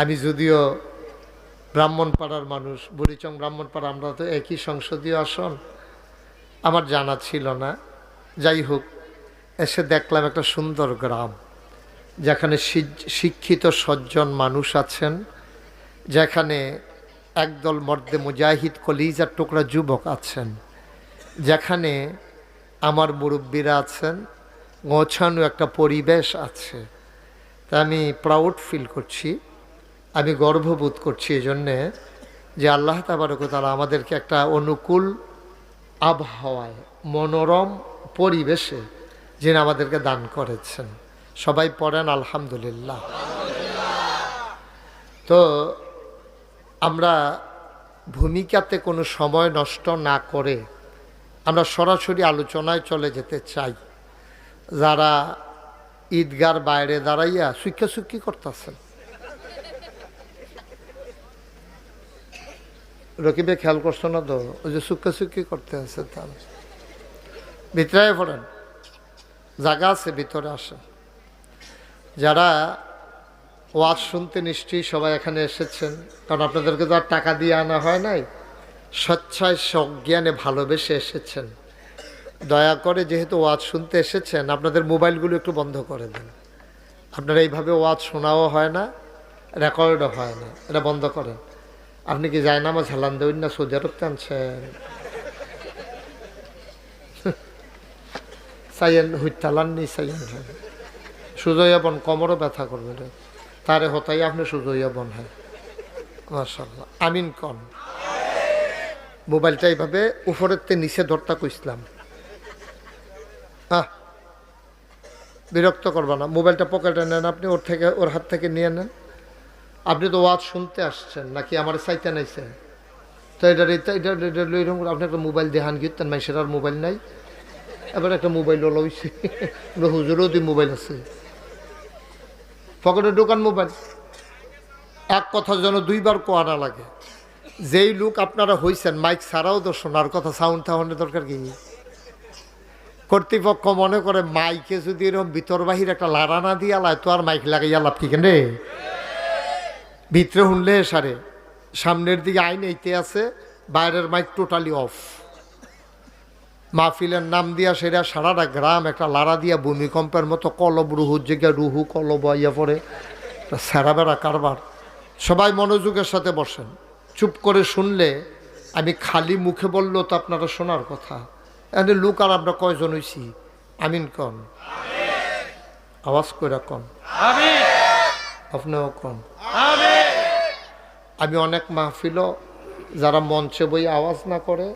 আমি যদিও ব্রাহ্মণপাড়ার মানুষ, বুড়িচং ব্রাহ্মণপাড়া, আমরা তো একই সংসদীয় আসন। আমার জানা ছিল না। যাই হোক, এসে দেখলাম একটা সুন্দর গ্রাম, যেখানে শিক্ষিত সজ্জন মানুষ আছেন, যেখানে একদল মর্দে মুজাহিদ কলিজার টুকরা যুবক আছেন, যেখানে আমার মুরব্বীরা আছেন, গোছানো একটা পরিবেশ আছে। তা আমি প্রাউড ফিল করছি। আমি গর্ববোধ করছি এই জন্যে যে আল্লাহ তাবারকতালা আমাদেরকে একটা অনুকূল আবহাওয়ায়, মনোরম পরিবেশে যিনি আমাদেরকে দান করেছেন। সবাই পড়েন আলহামদুলিল্লাহ। তো আমরা ভূমিকাতে কোনো সময় নষ্ট না করে আমরা সরাসরি আলোচনায় চলে যেতে চাই। যারা ঈদগার বাইরে দাঁড়াইয়া সুখ্যা সুখী করতেছেন। রকিবে খেয়াল করছ না তো ওই যে সুখ্যা সুখী করতে আছে তার। ভিতরে পড়েন। জায়গা আছে, ভিতরে আসে। যারা ওয়াজ শুনতে নিশ্চয়ই সবাই এখানে এসেছেন। কারণ আপনাদেরকে তো আর টাকা দিয়ে আনা হয় নাই। স্বচ্ছায় সজ্ঞানে ভালোবেসে এসেছেন। দয়া করে যেহেতু ওয়াজ শুনতে এসেছেন, আপনাদের মোবাইলগুলো একটু বন্ধ করে দেন। আপনারা এইভাবে ওয়াজ শোনাও হয় না, রেকর্ডও হয় না। এটা বন্ধ করেন। আপনি কি যায় না আমার ঝালান দেবেন না সৌদি আরব টানছেন? সাইয়েন হুইতালান নি হয়। সুজয়া বন কমরও ব্যথা করবে তারে হতাই আপনি সুজয়া বন হয়। মার্শাল্লাহ আমিন কন। মোবাইলটা এইভাবে উপরের তে নিচে ধরতা কইসলাম বিরক্ত করবা না। মোবাইলটা পকেটে নেন আপনি, ওর থেকে, ওর হাত থেকে নিয়ে নেন। আপনি তো ওয়াজ শুনতে আসছেন, নাকি আমার চাইতে নাইছেন? তো এটা এটা এটা করে আপনি একটা মোবাইল দেখান গিয়েছেন মানুষের আর মোবাইল নাই। এবার একটা মোবাইল লইছে। হুজুরও দুই মোবাইল আছে। পকেটে দোকান মোবাইল। এক কথা জন্য দুইবার কোয়া না লাগে। যেই লোক আপনারা হইছেন, মাইক ছাড়াও তো শোনার কথা সাউন্ড টাউন্ডের দরকার কি কর্তৃপক্ষ মনে করে, মাইকে যদি এরকম ভিতর বাহির একটা লাড়া না দিয়ে আলায় তো আর মাইক লাগাইয়া লাভ কি কেনে? ভিতরে শুনলে সারে। সামনের দিকে আইন এইতে আছে বাইরের মাইক টোটালি অফ। মাহফিলের নাম দিয়া সেটা সারাটা গ্রাম একটা লাড়া দিয়া ভূমিকম্পের মতো কলব রুহুর জায়গায় রুহু কলব আইয়া পড়ে। সেরা বেড়া কারবার। সবাই মনোযোগের সাথে বসেন। চুপ করে শুনলে আমি খালি মুখে বললেও তো আপনারা শোনার কথা। এনে লোক আর আমরা কয়জন হইছি? আমিন কন। আওয়াজ করে কন। আপনিও কন। আমি অনেক মাহফিলও যারা মঞ্চে বই আওয়াজ না করে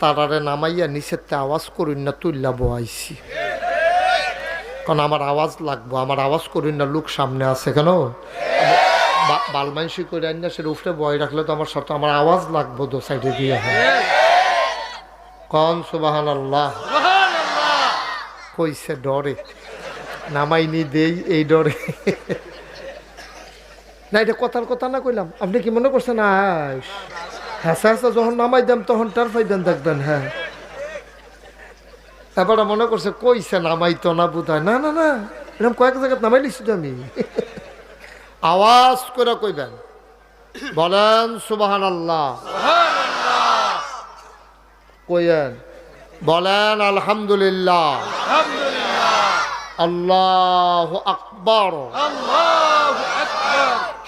তারারে নামাইয়া নিচেতে আওয়াজ করুন না তুল্লা বয়াইছি কারণ আমার আওয়াজ লাগবো আমার আওয়াজ করুন না লোক সামনে আছে কেন? বালমাইশি করে আন না সেটা উফরে বয় রাখলে তো আমার সাথে আমার আওয়াজ লাগবো দো সাইডে দিয়ে। হয় কন সুবাহান আল্লাহ কইছে ডরে। নামাইনি দেই এই ডরে। না এটা কথার কথা না কইলাম। আপনি কি মনে করছেন? হাসা হাসা যখন নামাই দেন তখন টার ফাইদেন দেখবেন হ্যাঁ। এবার মনে করছে কইছে নামাই তো না বোধ না না না এরকম কয়েক জায়গায় নামাই লিখছি তো আমি। আওয়াজ করে কইবেন। বলেন সুবাহান আল্লাহ কইয়েন বলেন আলহামদুলিল্লাহ। আল্লাহ আকবর।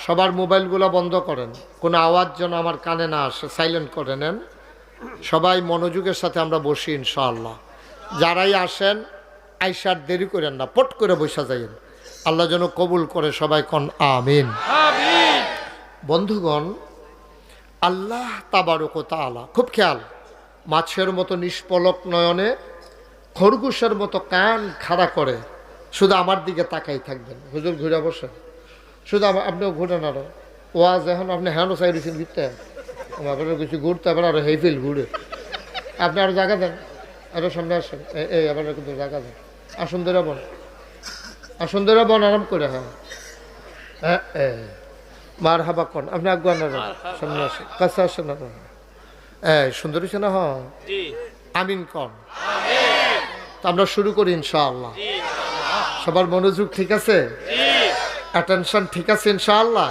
সবার মোবাইলগুলো বন্ধ করেন। কোনো আওয়াজ যেন আমার কানে না আসে সাইলেন্ট করে নেন। সবাই মনোযোগের সাথে আমরা বসি ইনশাআল্লাহ। যারাই আসেন আইসার দেরি করেন না পট করে বসা যাইন আল্লাহ যেন কবুল করে সবাই কন আমিন। বন্ধুগণ আল্লাহ তাবারক তালা খুব খেয়াল মাছের মতো নিষ্পলক নয়নে খরগোশের মতো কান খাড়া করে শুধু আমার দিকে তাকাই থাকবেন। হুজুর ঘুরে বসেন। শুধু আপনিও ঘুরেন আরও ওয়াজ এখন আপনি হ্যান্ডও চাই দিয়েছেন ঘুরতে আপনার কিছু ঘুরতে আবার আরও হেইফিল ঘুরে। আপনি আরও জায়গা দেন আরও সামনে আসেন। এই আবার কিন্তু জায়গা দেন আসুন ধরে বন। আসুন ধরে বন আরাম করে হ্যাঁ। হ্যাঁ মার হাবা কন? আপনি আগুয়ান না সামনে আসেন। কাছে আসেন না এই সুন্দর হয়েছে না হ্যাঁ আমিন কন? তো আমরা শুরু করি ইনশাআল্লাহ। সবার মনোযোগ ঠিক আছে? অ্যাটেনশন ঠিক আছে ইনশাআল্লাহ।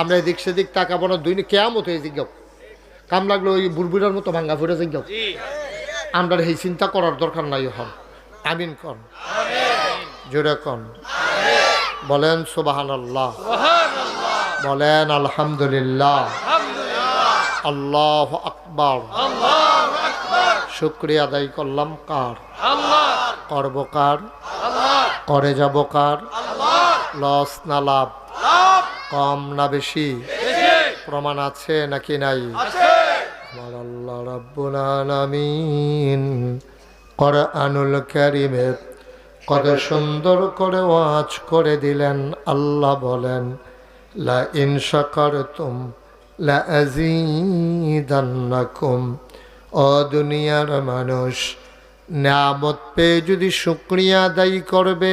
আমরা এদিক সেদিক তাকাবো না দুই কেয়ামত এই দিক কাম লাগল ওই বুড়বুড়ার মতো ভাঙ্গা ফুটে যাই আমরা এই চিন্তা করার দরকার নাই হন আমিন কন। জোরে কন। বলেন সুবাহান আল্লাহ বলেন আলহামদুলিল্লাহ। আল্লাহ আকবর। শুক্রিয়া আদায় করলাম কার? করব কার? করে যাব কার? লস না লাভ? কম না বেশি? প্রমাণ আছে নাকি নাই? আমার আল্লাহ রাব্বুল আলামিন কোরআনুল কারীমে কত সুন্দর করে ওয়াজ করে দিলেন। আল্লাহ বলেন লা ইন শাকারতুম লা আযীদান্নাকুম। ও দুনিয়ার মানুষ নামত পেয়ে যদি শুক্রিয়া আদায় করবে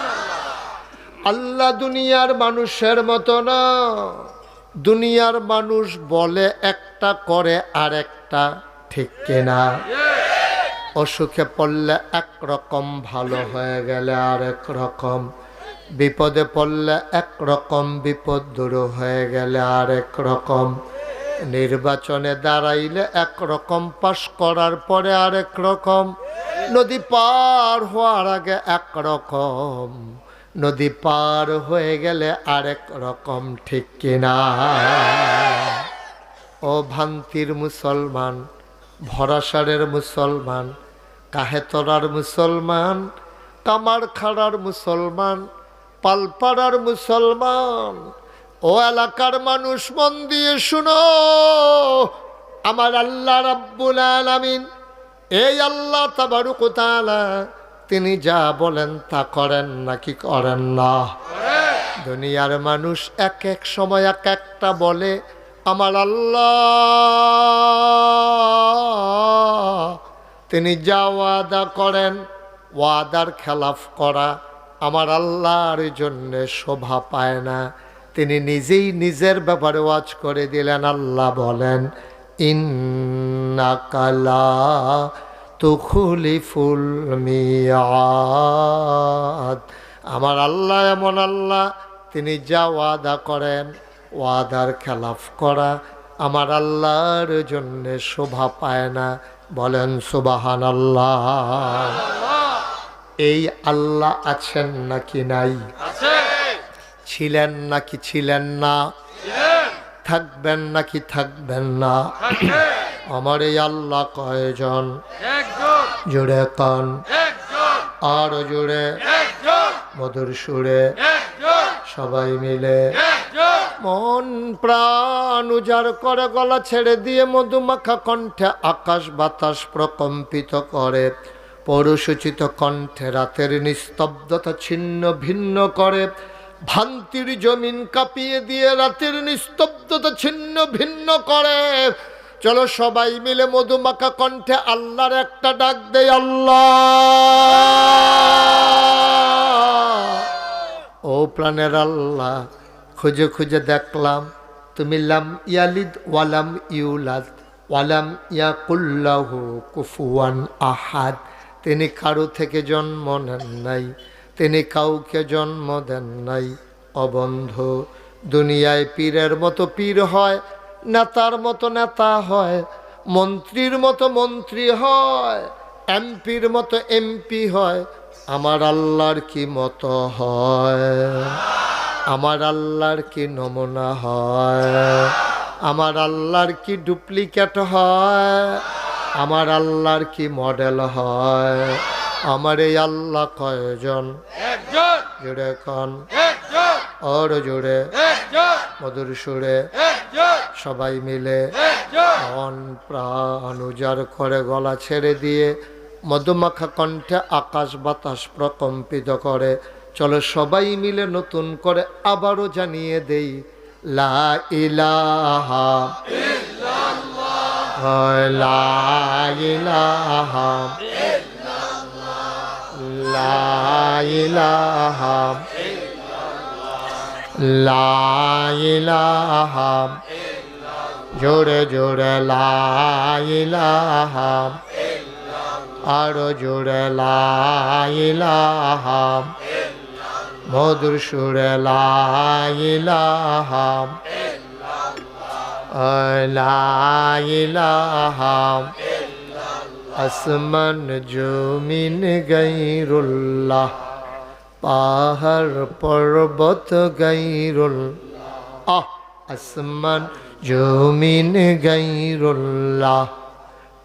আল্লাহ দুনিয়ার মানুষের মতো না। দুনিয়ার মানুষ বলে একটা করে আর একটা ঠিক কিনা। অসুখে পড়লে একরকম, ভালো হয়ে গেলে আর এক রকম। বিপদে পড়লে একরকম, বিপদ দূর হয়ে গেলে আর এক রকম। নির্বাচনে দাঁড়াইলে একরকম, পাশ করার পরে আরেক রকম। নদী পার হওয়ার আগে একরকম। নদী পার হয়ে গেলে আরেক রকম ঠিক কিনা ও ভান্তির মুসলমান, ভরাসারের মুসলমান, কাহেতরার মুসলমান কামার খাড়ার মুসলমান, পালপাড়ার মুসলমান। ও এলাকার মানুষ মন দিয়ে শুনো, আমার আল্লাহ রাব্বুল আলামিন, এই আল্লাহ তাবারুক তাআলা তিনি যা বলেন তা করেন নাকি করেন না। দুনিয়ার মানুষ এক এক সময় এক একটা বলে, আমার আল্লাহ। তিনি যা ওয়াদা করেন, ওয়াদার খেলাফ করা আমার আল্লাহর জন্য শোভা পায় না। তিনি নিজেই নিজের ব্যাপারে ওয়াজ করে দিলেন, আল্লাহ বলেন ইন্নাকালা তুখুলি ফুল মিয়াদ। আমার আল্লাহ এমন আল্লাহ তিনি যা ওয়াদা করেন ওয়াদার খেলাফ করা আমার আল্লাহর জন্য শোভা পায় না। বলেন সুবাহান আল্লাহ এই আল্লাহ আছেন নাকি নাই? ছিলেন নাকি ছিলেন না? থাকবেন নাকি থাকবেন না? আমার এই আল্লাহ কয়জন? জুড়ে কান। আর জুড়ে মধুর সুরে সবাই মিলে মন প্রাণ উজাড় করে গলা ছেড়ে দিয়ে মধুমাখা কণ্ঠে আকাশ বাতাস প্রকম্পিত করে। পৌরসূচিত কণ্ঠে রাতের নিস্তব্ধতা ছিন্ন ভিন্ন করে। ভান্তির জমিন কাঁপিয়ে দিয়ে রাতের নিস্তব্ধতা ছিন্ন ভিন্ন করে। চলো সবাই মিলে মধুমাখা কণ্ঠে আল্লাহর একটা ডাক দেয় আল্লাহ। ও প্রাণের আল্লাহ, খুঁজে খুঁজে দেখলাম, তুমি লাম ইয়ালিদ ওয়ালাম ইউলাদ ওয়ালাম ইয়াকুল্লাহু কুফুয়ান আহাদ। তিনি কারও থেকে জন্ম নেন নাই, তিনি কাউকে জন্ম দেন নাই। অবন্ধ দুনিয়ায় পীরের মতো পীর হয় নেতার মতো নেতা হয়, মন্ত্রীর মতো মন্ত্রী হয়, এমপির মতো এমপি হয়, আমার আল্লাহর কি মতো হয়? আমার আল্লাহর কি নমুনা হয়? আমার আল্লাহর কি ডুপ্লিকেট হয়? আমার আল্লাহর কি মডেল হয়? আমার এই আল্লাহ কয়জন? একজন। জুড়ে কন ওর জুড়ে মধুর সুরে সবাই মিলে মন প্রাণ উজাড় করে গলা ছেড়ে দিয়ে মধুমাখা কণ্ঠে আকাশ বাতাস প্রকম্পিত করে। চলো সবাই মিলে নতুন করে আবারও জানিয়ে দেই লা ইলাহা। লা ইলাহা। লা ইলাহা লা ইলাহা জোরে জোরে লাইলাহা আরও জোরে লাইলাহা মধুর সুরে লাইলাহা আসমান জমিন গৈরুল্লাহ পাহাড় পর্বত গৈরুল আহ, আসমান জমিন গৈরুল্লাহ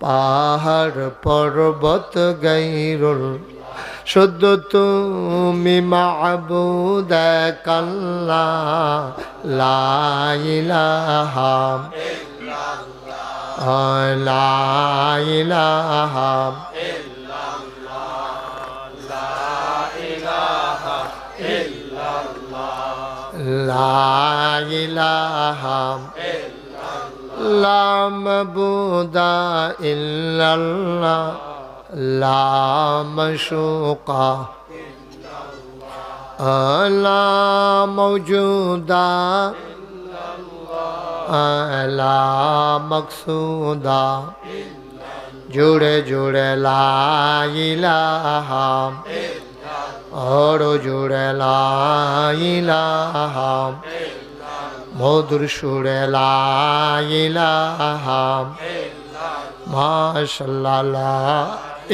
পাহাড় পর্বত গৈরুল শুদ্ধ তুমি মাবুদ কাল্লা লাইলাহা لا إله إلا الله لا إله إلا الله لا إله إلا الله لا مبود إلا الله لا مشوق إلا الله لا موجود إلا अला मक़सूदा जुड़े जुड़े लाइलाहा और जुड़े लाइलाहा মধুর সুরে লাইলাহাম মাশাল্লাহ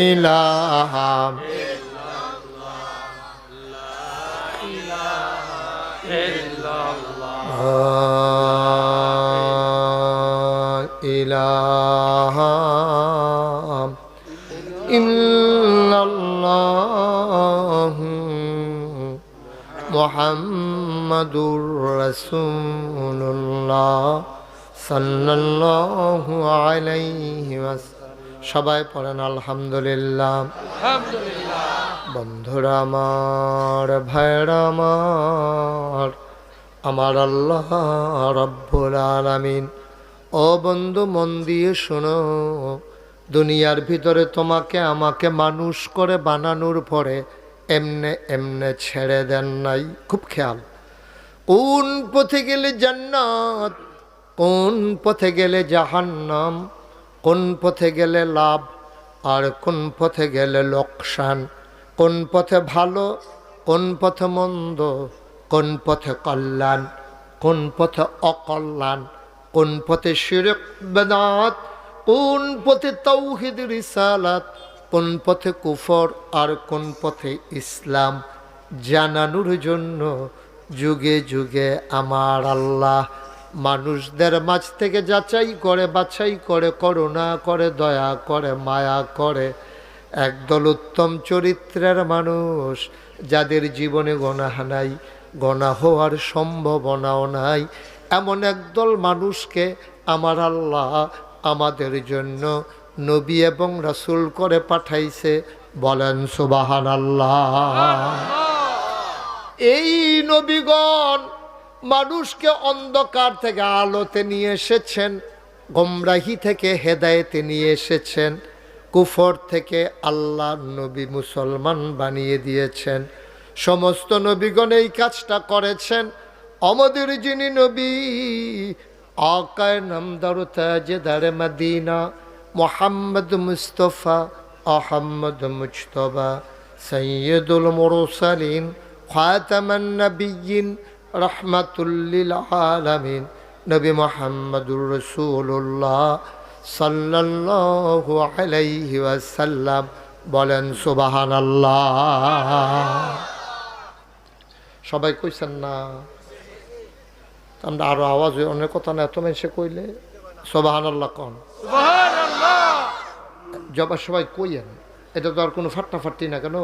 ইলাহাম ইল্লাল্লাহ ইল্লাল্লাহ মুহাম্মাদুর রাসূলুল্লাহ সাল্লাল্লাহু আলাইহি ওয়াসাল্লাম সবাই পড়েন আলহামদুলিল্লাহ। বন্ধুরা আমার, ভাইরা আমার আমার আল্লাহ রব্বুল আলামিন। ও বন্ধু মন দিয়ে শোনো, দুনিয়ার ভিতরে তোমাকে আমাকে মানুষ করে বানানোর পরে এমনে এমনে ছেড়ে দেন নাই। খুব খেয়াল। কোন পথে গেলে জান্নাত, কোন পথে গেলে জাহান্নাম, কোন পথে গেলে লাভ, আর কোন পথে গেলে লোকসান, কোন পথে ভালো, কোন পথে মন্দ, কোন পথে কল্যাণ, কোন পথে অকল্যাণ কোন পথে শিরক বেদাত, কোন পথে তৌহিদ রিসালাত, কোন পথে কুফর আর কোন পথে ইসলাম জানানোর জন্য যুগে যুগে আমার আল্লাহ মানুষদের মাঝ থেকে যাচাই করে, বাছাই করে, করুণা করে, দয়া করে, মায়া করে। একদল উত্তম চরিত্রের মানুষ যাদের জীবনে গণাহ নাই, গণা হওয়ার সম্ভাবনাও নাই এমন একদল মানুষকে আমার আল্লাহ আমাদের জন্য নবী এবং রাসূল করে পাঠাইছে। বলেন সুবাহান আল্লাহ এই নবীগণ মানুষকে অন্ধকার থেকে আলোতে নিয়ে এসেছেন গোমরাহি থেকে হেদায়েতে নিয়ে এসেছেন কুফর থেকে আল্লাহ নবী মুসলমান বানিয়ে দিয়েছেন। সমস্ত নবীগণ এই কাজটা করেছেন। আমাদের যিনি নবী, আকায় নামদার তাজদার Medina, Muhammad Mustafa, Ahmad Mujtaba, সৈয়দুল মুরসালিন, খাতামান নবিয়িন রহমাতুল্লিল আলামিন, নবী মোহাম্মদুর রসুল্লাহ সাল্লাল্লাহু আলাইহি ওয়াসাল্লাম বলেন, সুবহানাল্লাহ। সবাই কইছেন না। আমরা আরও আওয়াজ হয় অনেক কথা না এত মানুষে কইলে সোবাহান আল্লাহ কন জবা সবাই কইয়েন। এটা তো আর কোনো ফাট্টাফাট্টি না কেন?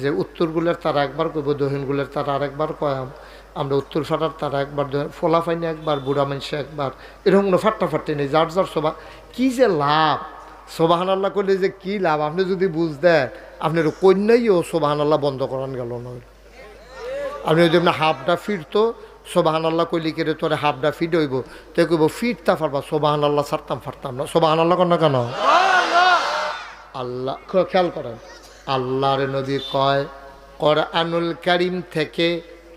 যে উত্তরগুলোর তারা একবার কইব দক্ষিণগুলোর তারা আরেকবার কয়াম। আমরা উত্তর ফাটার তারা একবার ফোলা ফাইনি একবার বুড়া মানুষে একবার। এরকম কোনো ফাট্টাফাট্টি নেই। যার যার সভা কি যে লাভ? সোবাহান আল্লাহ করলে যে কি লাভ? আপনি যদি বুঝ দেন আপনার কন্যাইও সোবাহান আল্লাহ বন্ধ করান গেল না। আপনি যদি আপনার হাফটা ফিরতো সোবাহান আল্লাহ কইলি কেড়ে তোরে হাফটা ফিট হইব। তো কইব ফিরতা পারবা সোবাহান আল্লাহ সারতাম ফারতাম না। সোবাহান আল্লাহ না কেন? আল্লাহ খেয়াল করেন আল্লাহর নবী কয় কোরআনুল কারিম থেকে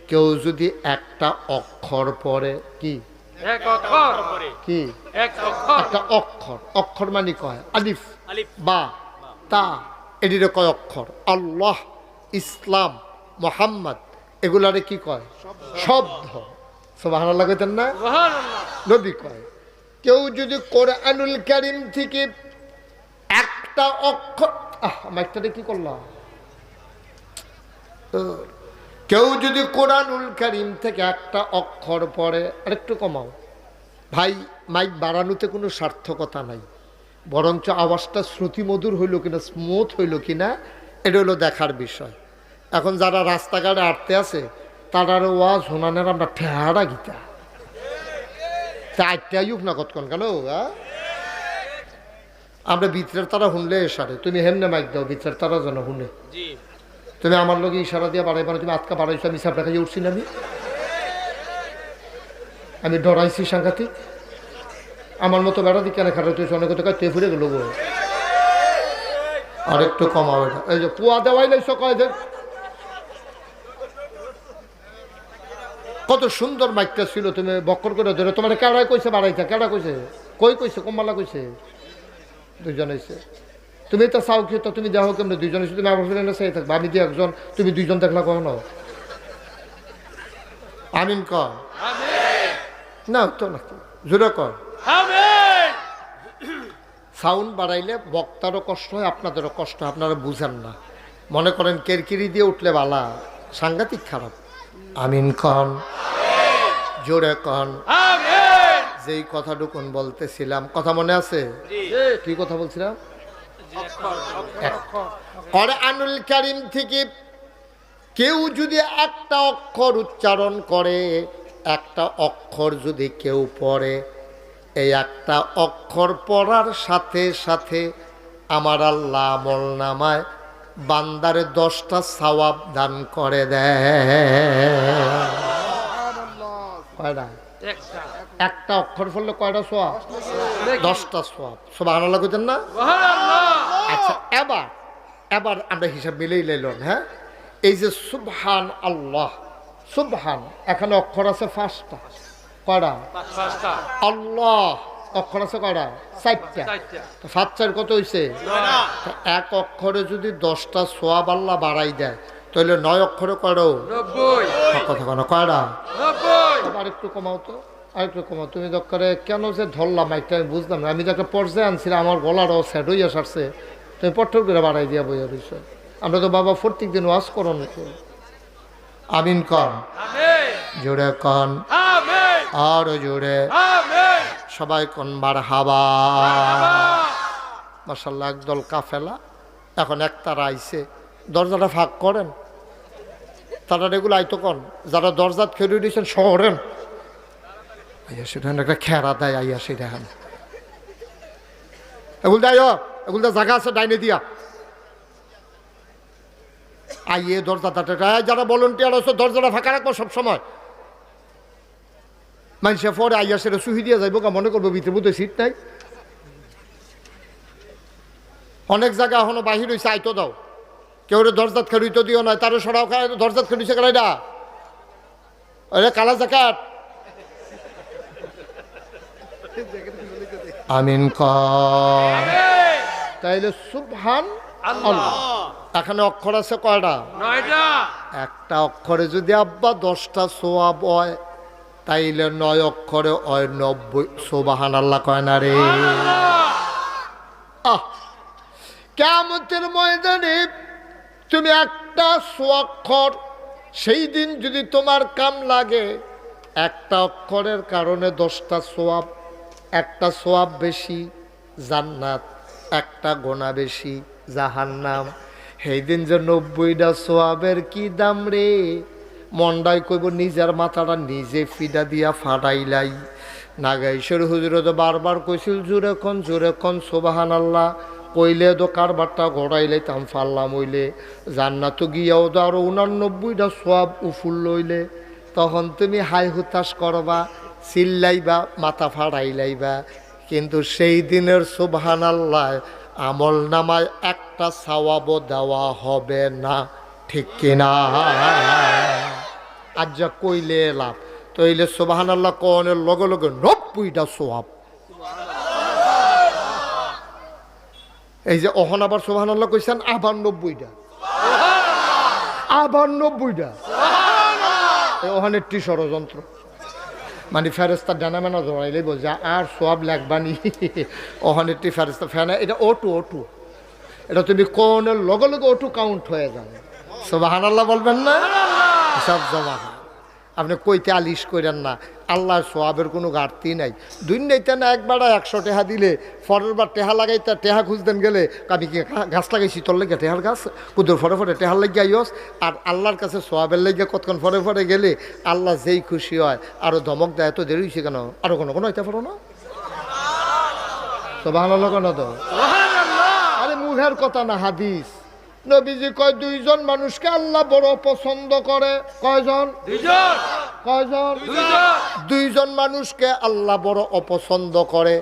কেউ যদি একটা অক্ষর পড়ে কি? কি? একটা অক্ষর। অক্ষর মানে কয়? আলিফ। আলিফ। বা তা। এটিরে কয় অক্ষর। আল্লাহ ইসলাম মোহাম্মদ। এগুলারে কি কয়? শব্দ। সোবাহান আল্লাহ কইতেন না? সুবহানাল্লাহ। নবী কয়। কেউ যদি কোরআনুল কারিম থেকে একটা অক্ষর আহ মাইকটাতে কি করলাম? কেউ যদি কোরআনুল কারিম থেকে একটা অক্ষর পড়ে আরেকটু কমাও। ভাই মাইক বাড়ানোতে কোনো সার্থকতা নাই। বরঞ্চ আওয়াজটা শ্রুতিমধুর হইল কিনা স্মুথ হইল কিনা এটা হলো দেখার বিষয়। এখন যারা রাস্তাঘাটে আটতে আছে তারার ওয়াজ শোনানের আমরা ঠেহারা গীতা। চারটা ইউক না কতক্ষণ কেন? আমরা ভিতরের তারা শুনলে এসারে। তুমি হেমনে মাইক দাও ভিতরের তারা যেন শুনে। তুমি আমার লোক ইশারা দিয়ে বাড়াই বাড়াই তুমি আজকা বাড়াইছো আমি সাপ দেখাই উঠছি না আমি। আমি ডরাইছি সাংঘাতিক। আমার মতো বেড়া দিকে কেন খারাপ তুই অনেক কথা তে ফুরে গেল আর একটু এটা। এই যে কুয়া দেওয়াই নাই সকালে কত সুন্দর মাইকটা ছিল তুমি বক্কর করে ধরে। তোমার কেডাই কইছে বাড়াইছে কেডা কইছে? কই কইছে? কম্বালা কইছে? দুজন হয়েছে তুমি তো চাও কি তো তুমি দেখো কেমন? দুইজন হয়েছে তুমি আমার ফিরে চাই থাকবে। আমি দিয়ে একজন তুমি দুইজন দেখলা কখনো? আমিন কর না তো নাকি জোরে কর সাউন্ড বাড়াইলে বক্তারও কষ্ট হয় আপনাদেরও কষ্ট হয় আপনারা বুঝেন না। মনে করেন কেরকিরি দিয়ে উঠলে বালা সাংঘাতিক খারাপ। আমিন কন জোরে কন। যেই কথাটুকুন বলতেছিলাম কথা মনে আছে? কি কথা বলছিলাম? কোরআনুল কারিম থেকে কেউ যদি একটা অক্ষর উচ্চারণ করে একটা অক্ষর যদি কেউ পড়ে এই একটা অক্ষর পড়ার সাথে সাথে আমার আল্লাহ আমল নামায় বান্দারে দশটা সওয়াব দান করে দেয়। কয়টা? একটা। অক্ষর পড়লে কয়টা সোয়াব? দশটা সোয়াব। সব আনালা করতেন না আচ্ছা এবার এবার আমরা হিসাব মিলেই লাইলাম হ্যাঁ? এই যে সুবহান আল্লাহ সুবহান এখানে অক্ষর আছে পাঁচটা। কয়টা? আল্লাহ অক্ষর আছে কয়টা? চারটা। চারটা। তো সাত চার কত হয়েছে এক অক্ষরে যদি দশটা সোয়াব আল্লাহ বাড়াই দেয় তাহলে নয় অক্ষরে নব্বই। কথা কেন কয়টা একটু কমাও তো আর একটু কমাও। তুমি দরকারে কেন যে ধরলাম একটা আমি বুঝলাম না। আমি একটা পর্যায়ে আনছিলাম আমার গলারও স্যাড হইয়া সারছে। তুমি পট্টর করে বাড়াই দিয়া বইয়া রইছ আমরা তো বাবা প্রত্যেক দিন ওয়াজ করো নাকি? আমিন কন। জোরে কন। আর জোরে। সবাই কন বার হাবা মাসাল্লাহ একদল কাফেলা। এখন এক তারা আইছে। দরজাটা ফাঁক করেন। তারা এগুলো আইতো কন? যারা দরজাত খেয়ে দিয়েছেন শহরেন। আইয়া সেটা একটা খেরা দেয়, আইয়া সেটা এখন এগুলো দেয় এগুলো জায়গা আছে, ডাইনে দিয়া। আইয়ে দরজা তাটা যারা ভলেন্টিয়ার আছে, দরজাটা ফাঁকা রাখব সবসময়। মানুষে পরে আইয়া সেটা সুহি দিয়ে যাইব কা মনে করব ভিতরে বুঝতে সিট নাই। অনেক জায়গা এখনও বাহির হয়েছে আইতো দাও। কেউ রে দরজাত খেলুইতো দিও না তারও সরাও দরজাত খেলুইছে কেলাইডা? আরে কালা জাকাত আমিন ক। তাইলে সুবহান আল্লাহ। এখানে অক্ষর আছে কয়টা? নয়টা। একটা অক্ষরে যদি আব্বা দশটা সোয়াব হয় তাইলে নয় অক্ষরে হয় নব্বই। সোবাহান আল্লাহ কয় না রে। আহ! কেমতের ময়দানে তুমি একটা সোয়াক্ষর সেই দিন যদি তোমার কাম লাগে, একটা অক্ষরের কারণে দশটা সোয়াব, একটা সোয়াব বেশি, জান্নাত, একটা গোনা বেশি, জাহান্নাম। সেই দিন যে নব্বইটা সোয়াবের কি দাম রে? মন্ডাই কইব, নিজের মাথাটা নিজে ফিডা দিয়া ফাটাইলাই নাগাইশ্বর হুজুরে তো বারবার কইছিল, জোরে কন জোরে কন সোবাহান আল্লাহ কইলে তো কারবারটা ঘটাইলে তাম ফাল্লাম হইলে। জান্নাত গিয়াও তো আরও উনানব্বইটা সোয়াব উফুল লইলে। তখন তুমি হাই হুতাশ করবা, চিল্লাইবা, মাথা ফাড়াইলাইবা কিন্তু সেই দিনের সুবহান আল্লাহ আমল নামায় একটা সাওয়াবও দেওয়া হবে না। ঠিক কিনা? আজ যা কইলে এলাম তো এইলে সুবাহান আল্লাহ কনের লগে লগে নব্বইটা সোয়াব। এই যে অহন আবার সুবাহান আল্লাহ কইছেন আবার নব্বইটা আবার নব্বইটা একটি ষড়যন্ত্র। মানে ফেরেস্তা ডানা মেনা জড়াইলে বোঝা আর সব লেখবানি ওখানে একটি ফেরেস্তা ফেনা এটা ওটু ওটু এটা তুমি কোনের লগে লগে ওটু কাউন্ট হয়ে যাবে। সোবাহান আল্লাহ বলবেন না? সব জমা। আপনি কইতে আলিশ করেন না। আল্লাহর সোয়াবের কোনো ঘাটতি নাই। দুই নাইতে না একবার একশো টেহা দিলে পরের বার টেহা লাগাইতে টেহা খুঁজতেন গেলে আমি কি গাছ লাগাইছি তোর লেগে টেহার গাছ? কুদুর ফরে ফরে টেহার লেগে আইস আর আল্লাহর কাছে সোয়াবের লেগে কতক্ষণ ফরে ফরে গেলে আল্লাহ যেই খুশি হয় আরও ধমক দেয় এত দেরি হয়েছে কেন? আরও কোনো কোনো হইতে পারো না? তো ভালো কেন তো? আরে মুখের কথা না হাদিস। নবীজি কয় দুইজন মানুষকে আল্লাহ বড় পছন্দ করে। কয়জন? দুইজন। কয়জন? দুইজন। মানুষকে আল্লাহ বড় অপছন্দ করে।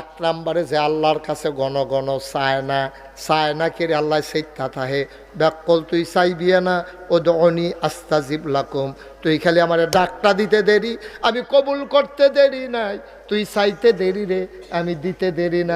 এক নম্বরে যে আল্লাহর কাছে গণ গণ চায় না চায় না কেরে আল্লাহ সেইটা থাহে ব্যাকল তুই চাইবিয়ে না ও দনি আস্তাজিব লাকুম। তুই খালি আমার ডাকটা দিতে দেরি আমি কবুল করতে দেরি নাই। তুই চাইতে দেরি রে আমি দিতে দেরি নাই।